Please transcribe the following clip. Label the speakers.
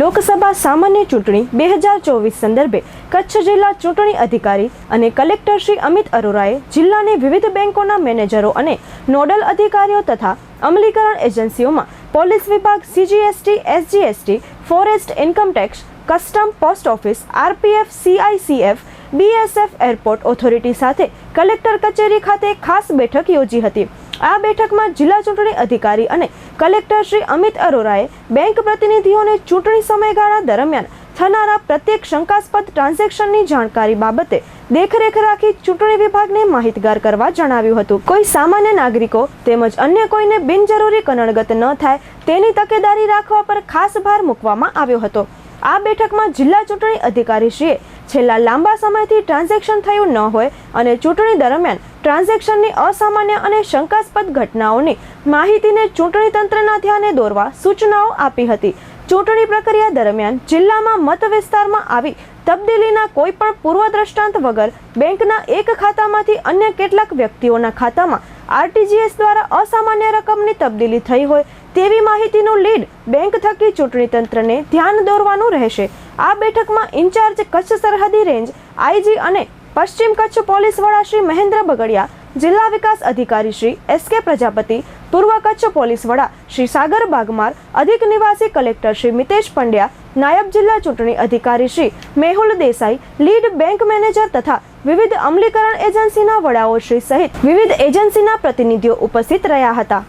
Speaker 1: લોકસભા સામાન્ય ચૂંટણી બે હજાર ચોવીસ સંદર્ભે કચ્છ જિલ્લા ચૂંટણી અધિકારી અને કલેક્ટર શ્રી અમિત અરોરાએ જિલ્લાની વિવિધ બેંકોના મેનેજરો અને નોડલ અધિકારીઓ તથા અમલીકરણ એજન્સીઓમાં પોલીસ વિભાગ, CGST, SGST, forest income tax custom post office, RPF, CICF, BSF airport authority સાથે કલેક્ટર કચેરી ખાતે ખાસ બેઠક યોજી હતી. આ બેઠકમાં જિલ્લા ચૂંટણી અધિકારી અને કલેક્ટર શ્રી અમિત અરોરાએ બેંક પ્રતિનિધિઓને ચૂંટણી સમયગાળા દરમિયાન થનારા પ્રત્યેક શંકાસ્પદ ટ્રાન્ઝેક્શનની જાણકારી બાબતે દેખરેખ રાખી ચૂંટણી વિભાગને માહિતગાર કરવા જણાવ્યું હતું. કોઈ સામાન્ય નાગરિકો તેમજ અન્ય કોઈને બિનજરૂરી કનડગત ન થાય તેની તકેદારી રાખવા પર ખાસ ભાર મૂકવામાં આવ્યો હતો. આ બેઠકમાં જિલ્લા ચૂંટણી અધિકારીશ્રીએ છેલ્લા લાંબા સમયથી ટ્રાન્ઝેક્શન થયું ન હોય અને ચૂંટણી દરમિયાન ટ્રાન્ઝેક્શનની અસામાન્ય અને શંકાસ્પદ ઘટનાઓની માહિતીને ચૂંટણી તંત્રના ધ્યાને દોરવા સૂચનાઓ આપી હતી. ચૂંટણી પ્રક્રિયા દરમિયાન જિલ્લામાં મત વિસ્તારમાં આવી તબદીલીના કોઈ પણ પૂર્વ દ્રષ્ટાંત વગર બેંકના એક ખાતામાંથી અન્ય કેટલાક વ્યક્તિઓના ખાતામાં આરટીજીએસ દ્વારા અસામાન્ય રકમની તબદીલી થઈ હોય તેવી માહિતીનું લીડ બેંક થકી ચૂંટણી તંત્રને ધ્યાન દોરવાનું રહેશે. આ બેઠકમાં ઇન્ચાર્જ કચ્છ સરહદી રેન્જ, આઈજી અને પશ્ચિમ કચ્છ પોલીસ વડા શ્રી મહેન્દ્ર બગડિયા, જિલ્લા વિકાસ અધિકારી શ્રી એસ કે પ્રજાપતિ, પૂર્વ કચ્છ પોલીસ વડા શ્રી સાગર બાગમાર, અધિક નિવાસી કલેક્ટર શ્રી મિતેશ પંડ્યા, નાયબ જિલ્લા ચૂંટણી અધિકારી Shri Mehul Desai, lead bank manager તથા વિવિધ અમલીકરણ એજન્સીના વડાઓ શ્રી સહિત વિવિધ એજન્સીના પ્રતિનિધિઓ ઉપસ્થિત રહ્યા હતા.